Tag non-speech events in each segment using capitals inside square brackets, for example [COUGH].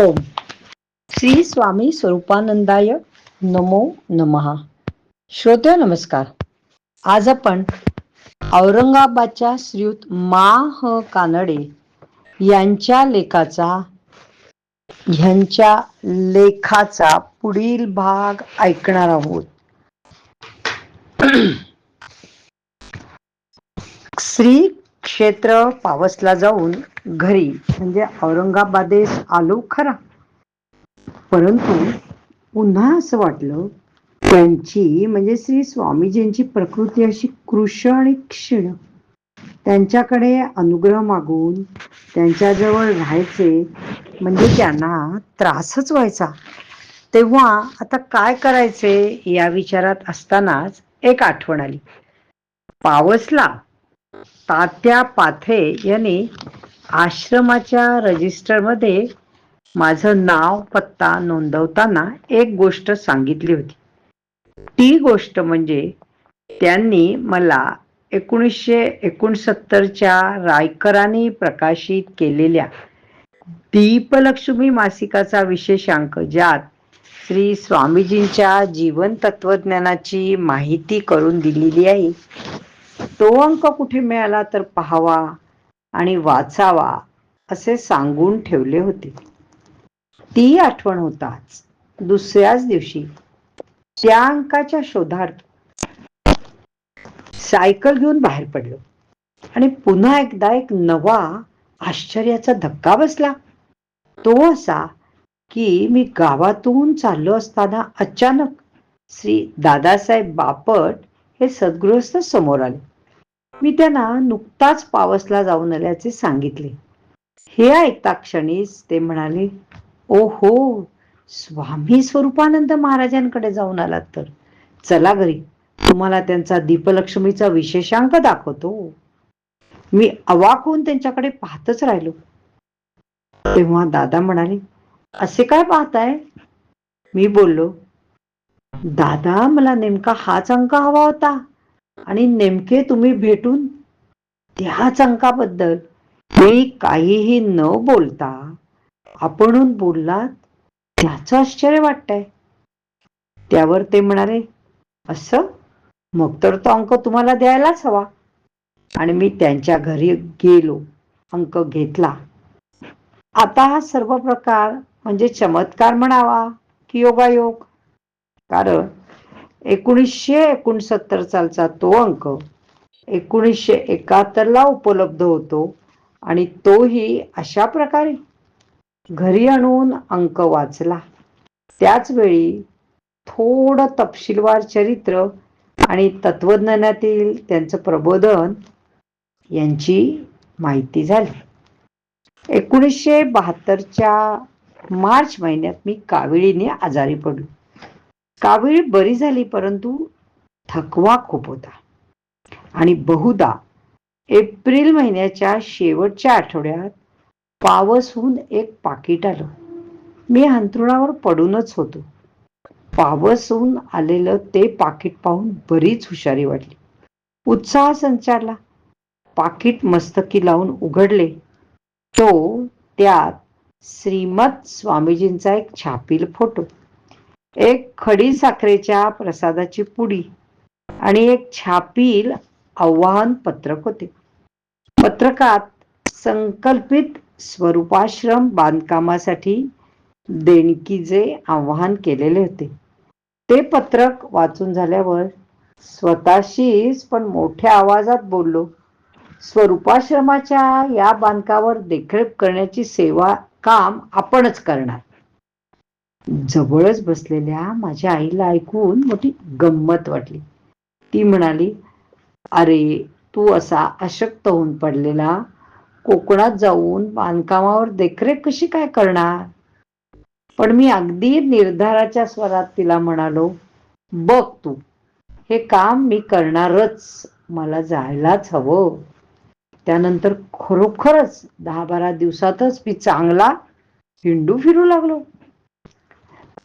ओम. श्री स्वामी स्वरूपानंदाय नमो नमहा श्रोत्या नमस्कार. आज आपण औरंगाबादच्या श्रीयुत मा ह कानडे यांच्या लेखाचा ह्यांच्या लेखाचा पुढील भाग ऐकणार आहोत. [CLEARS THROAT] श्री क्षेत्र पावसला जाऊन घरी म्हणजे औरंगाबादेस आलो खरा. परंतु पुन्हा असं वाटलं त्यांची म्हणजे श्री स्वामीजींची प्रकृती अशी कृष आणि क्षीण. त्यांच्याकडे अनुग्रह मागून त्यांच्याजवळ राहायचे म्हणजे त्यांना त्रासच व्हायचा. तेव्हा आता काय करायचे या विचारात असतानाच एक आठवण आली. पावसला तात्या पाथे यांनी आश्रमाच्या रजिस्टरमध्ये माझं नाव पत्ता नोंदवताना एक गोष्ट सांगितली होती. ती गोष्ट म्हणजे त्यांनी मला एकोणीसशे एकोणसत्तरच्या रायकरांनी प्रकाशित केलेल्या दीपलक्ष्मी मासिकाचा विशेषांक ज्यात श्री स्वामीजींच्या जीवन तत्वज्ञानाची माहिती करून दिलेली आहे. तो अंक कुठे मिळाला तर पाहावा आणि वाचावा असे सांगून ठेवले होते. ती आठवण होताच. दुसऱ्याच दिवशी त्या अंकाच्या शोधार्थ सायकल घेऊन बाहेर पडलो आणि पुन्हा एकदा एक नवा आश्चर्याचा धक्का बसला. तो असा की मी गावातून चाललो असताना अचानक श्री दादासाहेब बापट हे सद्गृहस्थ समोर आले. मी त्यांना नुकताच पावसला जाऊन आल्याचे सांगितले. हे ऐकता क्षणीच ते म्हणाले ओ हो स्वामी स्वरूपानंद महाराजांकडे जाऊन आलात तर. चला घरी तुम्हाला त्यांचा दीपलक्ष्मीचा विशेषांक दाखवतो. मी अवाक होऊन त्यांच्याकडे पाहतच राहिलो. तेव्हा दादा म्हणाले असे काय पाहताय? मी बोललो दादा मला नेमका हाच अंक हवा होता. आणि नेमके तुम्ही भेटून त्याच अंकाबद्दल मी काहीही न बोलता आपण बोललात त्याच आश्चर्य वाटतंय. त्यावर ते म्हणाले असं? मग तर तो अंक तुम्हाला द्यायलाच हवा. आणि मी त्यांच्या घरी गेलो अंक घेतला. आता हा सर्व प्रकार म्हणजे चमत्कार म्हणावा की योगायोग. कारण एकोणीसशे एकोणसत्तर सालचा तो अंक एकोणीसशे एकाहत्तरला उपलब्ध होतो आणि तोही अशा प्रकारे. घरी आणून अंक वाचला. त्याच वेळी थोडं तपशीलवार चरित्र आणि तत्वज्ञानातील त्यांचं प्रबोधन यांची माहिती झाली. एकोणीसशे बहात्तरच्या मार्च महिन्यात मी काविळीने आजारी पडलो. कावीळ बरी झाली परंतु थकवा खूप होता. आणि बहुधा एप्रिल महिन्याच्या शेवटच्या आठवड्यात पावसहून एक पाकिट आलं. मी अंथरुणावर पडूनच होतो. पावसहून आलेलं ते पाकिट पाहून बरीच हुशारी वाटली. उत्साह संचारला. पाकिट मस्तकी लावून उघडले. तो त्यात श्रीमत स्वामीजींचा एक छापील फोटो. एक खडी साखरेच्या प्रसादाची पुडी आणि एक छापील आव्हान पत्रक होते. पत्रकात संकल्पित स्वरूपाश्रम बांधकामासाठी देणकीचे आव्हान केलेले होते. ते पत्रक वाचून झाल्यावर स्वतःशीच पण मोठ्या आवाजात बोललो स्वरूपाश्रमाच्या या बांधकावर देखरेख करण्याची सेवा काम आपणच करणार. जवळच बसलेल्या माझ्या आईला ऐकून मोठी गंमत वाटली. ती म्हणाली अरे तू असा अशक्त होऊन पडलेला कोकणात जाऊन बांधकामावर देखरेख कशी काय करणार? पण मी अगदी निर्धाराच्या स्वरात तिला म्हणालो बघ तू हे काम मी करणारच मला जायलाच हवं. त्यानंतर खरोखरच दहा बारा दिवसातच मी चांगला हिंडू फिरू लागलो.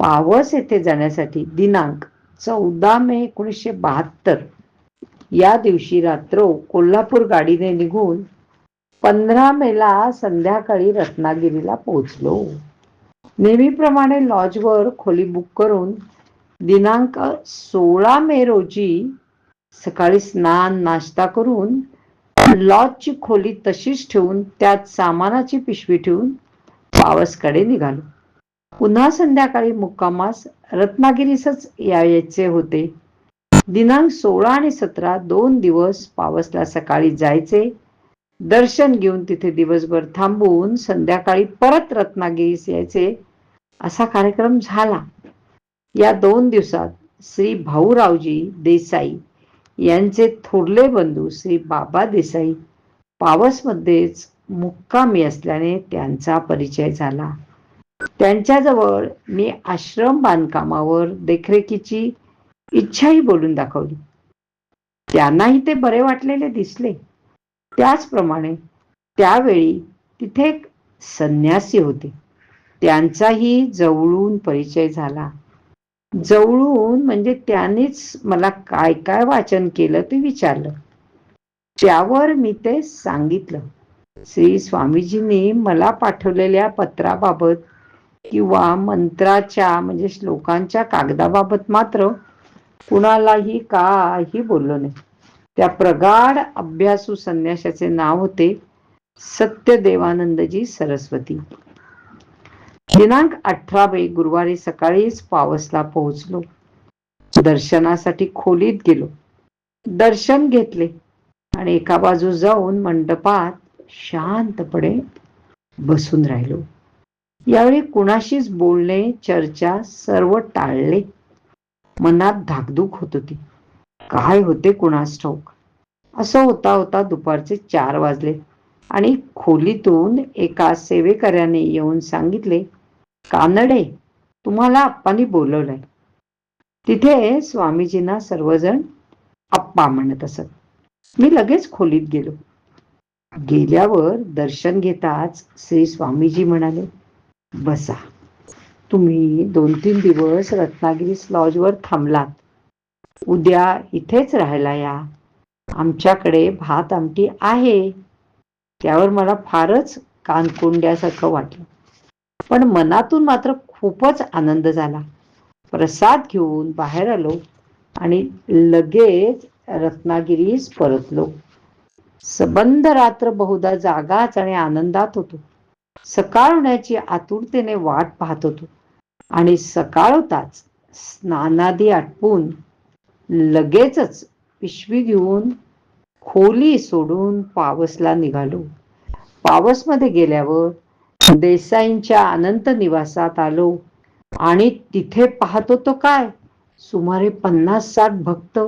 पावस येथे जाण्यासाठी दिनांक चौदा मे एकोणीसशे बहात्तर. या दिवशी रात्र कोल्हापूर गाडीने निघून पंधरा मेला संध्याकाळी रत्नागिरीला पोहोचलो. नेहमीप्रमाणे लॉजवर खोली बुक करून दिनांक सोळा मे रोजी सकाळी स्नान नाश्ता करून लॉजची खोली तशीच ठेवून त्यात सामानाची पिशवी ठेवून पावसकडे निघालो. पुन्हा संध्याकाळी मुक्कामास रत्नागिरीसच यायचे होते. दिनांक सोळा आणि सतरा दोन दिवस पावसला सकाळी जायचे. दर्शन घेऊन तिथे दिवसभर थांबून संध्याकाळी परत रत्नागिरीस यायचे. असा कार्यक्रम झाला. या दोन दिवसात श्री भाऊरावजी देसाई यांचे थोरले बंधू श्री बाबा देसाई पावसमध्येच मुक्कामी असल्याने त्यांचा परिचय झाला. त्यांच्याजवळ मी आश्रम बांधकामावर देखरेखीची इच्छाही बोलून दाखवली. त्यांनाही ते बरे वाटलेले दिसले. त्याचप्रमाणे त्यावेळी तिथे एक संन्यासी होते. त्यांचाही जवळून परिचय झाला. जवळून म्हणजे त्यांनीच मला काय काय वाचन केलं ते विचारलं. त्यावर मी ते सांगितलं. श्री स्वामीजींनी मला पाठवलेल्या पत्राबाबत किंवा मंत्राच्या म्हणजे श्लोकांच्या कागदाबाबत मात्र कुणालाही काही बोललो नाही. त्या प्रगाढ अभ्यासू संन्याशाचे नाव होते सत्यदेवानंदजी सरस्वती. दिनांक अठरा मे गुरुवारी सकाळीच पावसला पोहोचलो. दर्शनासाठी खोलीत गेलो. दर्शन घेतले आणि एका बाजू जाऊन मंडपात शांतपणे बसून राहिलो. यावेळी कुणाशीच बोलणे चर्चा सर्व टाळले. मनात धाकधूक होत होती. काय होते कुणास ठाऊक? असं होता होता दुपारचे चार वाजले आणि खोलीतून एका सेवेकऱ्याने येऊन सांगितले कानडे तुम्हाला आप्पांनी बोलवलंय. तिथे स्वामीजींना सर्वजण आप्पा म्हणत असत. मी लगेच खोलीत गेलो. गेल्यावर दर्शन घेताच श्री स्वामीजी म्हणाले बसा. तुम्ही दोन तीन दिवस रत्नागिरीस लॉजवर थांबलात. उद्या इथेच राहायला या. आमच्याकडे भात आमटी आहे. त्यावर मला फारच कानकोंड्यासारखं वाटलं. पण मनातून मात्र खूपच आनंद झाला. प्रसाद घेऊन बाहेर आलो आणि लगेच रत्नागिरीस परतलो. सबंध रात्र बहुधा जागाच आणि आनंदात होतो. सकाळ होण्याची आतुरतेने वाट पाहत होतो. आणि सकाळ होताच स्नानादी आटपून लगेचच पिशवी घेऊन खोली सोडून पावसला निघालो. पावसमध्ये गेल्यावर देसाईंच्या अनंत निवासात आलो आणि तिथे पाहतो तो काय? सुमारे पन्नास साठ भक्त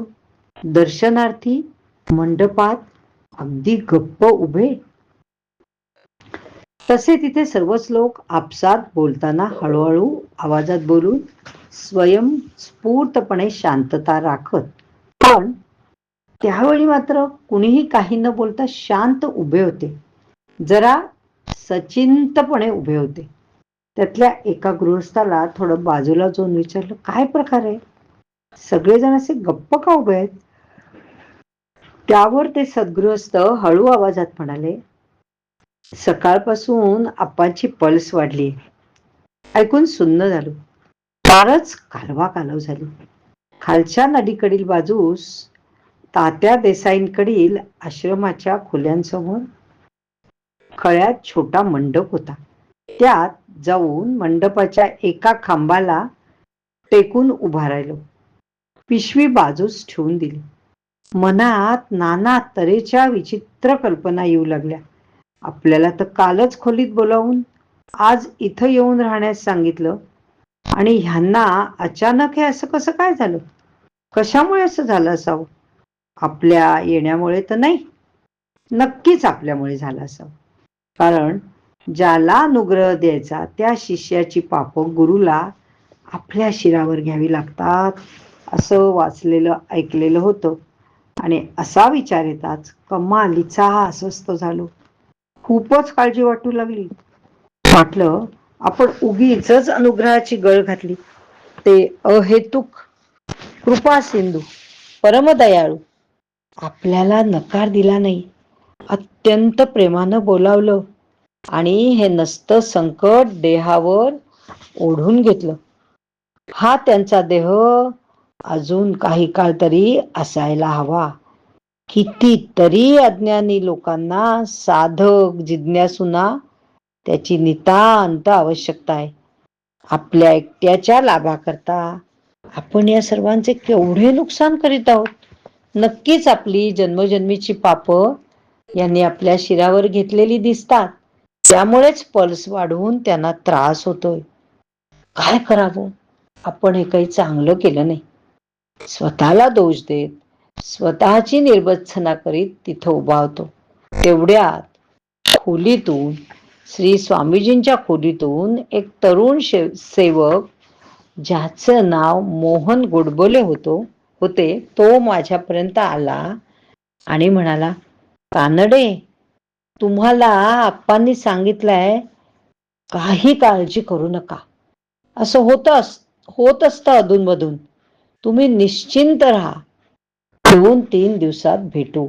दर्शनार्थी मंडपात अगदी गप्प उभे तसे तिथे सर्वच लोक आपसात बोलताना हळूहळू आवाजात बोलून स्वयंस्फूर्तपणे शांतता राखत. पण त्यावेळी मात्र कुणीही काही न बोलता शांत उभे होते. जरा सचिंतपणे उभे होते. त्यातल्या एका गृहस्थाला थोडं बाजूला जाऊन विचारलं काय प्रकार आहे? सगळेजण असे गप्प का उभे आहेत? त्यावर ते सद्गृहस्थ हळू आवाजात म्हणाले सकाळपासून आपाची पल्स वाढली. ऐकून सुन्न झालो. फारच कालवा कालव झाली. खालच्या नदीकडील बाजूस तात्या देसाईंकडील आश्रमाच्या खोल्यांसमोर खळ्यात छोटा मंडप होता. त्यात जाऊन मंडपाच्या एका खांबाला टेकून उभा राहिलो. पिशवी बाजूस ठेवून दिली. मनात नाना तऱ्हेच्या विचित्र कल्पना येऊ लागल्या. आपल्याला तर कालच खोलीत बोलावून आज इथं येऊन राहण्यास सांगितलं. आणि ह्यांना अचानक हे असं कसं काय झालं? कशामुळे असं झालं असावं? आपल्या येण्यामुळे तर नाही. नक्कीच आपल्यामुळे झालं असावं. कारण ज्याला अनुग्रह द्यायचा त्या शिष्याची पाप गुरुला आपल्या शिरावर घ्यावी लागतात असं वाचलेलं ऐकलेलं होतं. आणि असा विचार येताच कमालीचा अस्वस्थ झालो. खूपच काळजी वाटू लागली. वाटलं आपण उगीच अनुग्रहाची गळ घातली. ते अहेतुक कृपा सिंधू परमदयाळू आपल्याला नकार दिला नाही. अत्यंत प्रेमानं बोलावलं आणि हे नसतं संकट देहावर ओढून घेतलं. हा त्यांचा देह अजून काही काळ तरी असायला हवा. कितीतरी अज्ञानी लोकांना साधक जिज्ञासुना त्याची नितांत आवश्यकता आहे. आपल्या एकट्याच्या लाभाकरता आपण या सर्वांचे केवढे नुकसान करीत आहोत? नक्कीच आपली जन्मजन्मीची पाप यांनी आपल्या शिरावर घेतलेली दिसतात. त्यामुळेच पल्स वाढवून त्यांना त्रास होतोय. काय करावं? आपण हे काही चांगलं केलं नाही. स्वतःला दोष देत स्वतःची निर्बत्सना करीत तिथं उभा होतो. तेवढ्यात खोलीतून श्री स्वामीजींच्या खोलीतून एक तरुण सेवक ज्याचं नाव मोहन गोडबोले होतो होते तो माझ्यापर्यंत आला आणि म्हणाला कानडे तुम्हाला आप्पांनी सांगितलंय काही काळजी करू नका. असं होतं होत असतं अधूनमधून. तुम्ही निश्चिंत राहा. दोन तीन दिवसात भेटू.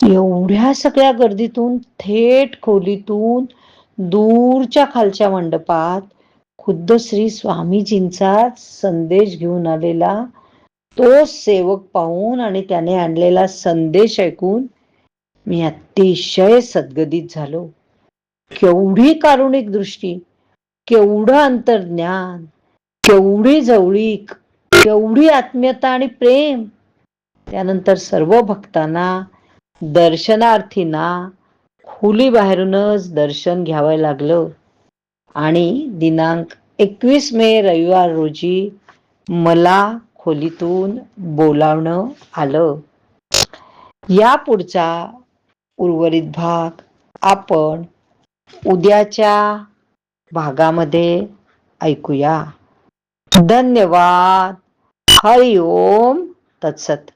एवढ्या सगळ्या गर्दीतून थेट खोलीतून दूरच्या खालच्या मंडपात खुद्द श्री स्वामीजींचा संदेश घेऊन आलेला तो सेवक पाहून आणि त्याने आणलेला संदेश ऐकून मी अतिशय सद्गदित झालो. केवढी कारुणिक दृष्टी केवढं अंतर्ज्ञान केवढी जवळीक केवढी आत्मीयता आणि प्रेम त्यानंतर सर्व भक्तांना दर्शनार्थींना खुली बाहेरूनच दर्शन घ्यावं लागलं. आणि दिनांक एकवीस मे रविवार रोजी मला खोलीतून बोलावणं आलं. या पुढचा उर्वरित भाग आपण उद्याच्या भागामध्ये ऐकूया. धन्यवाद. हरि ओम तत्सत.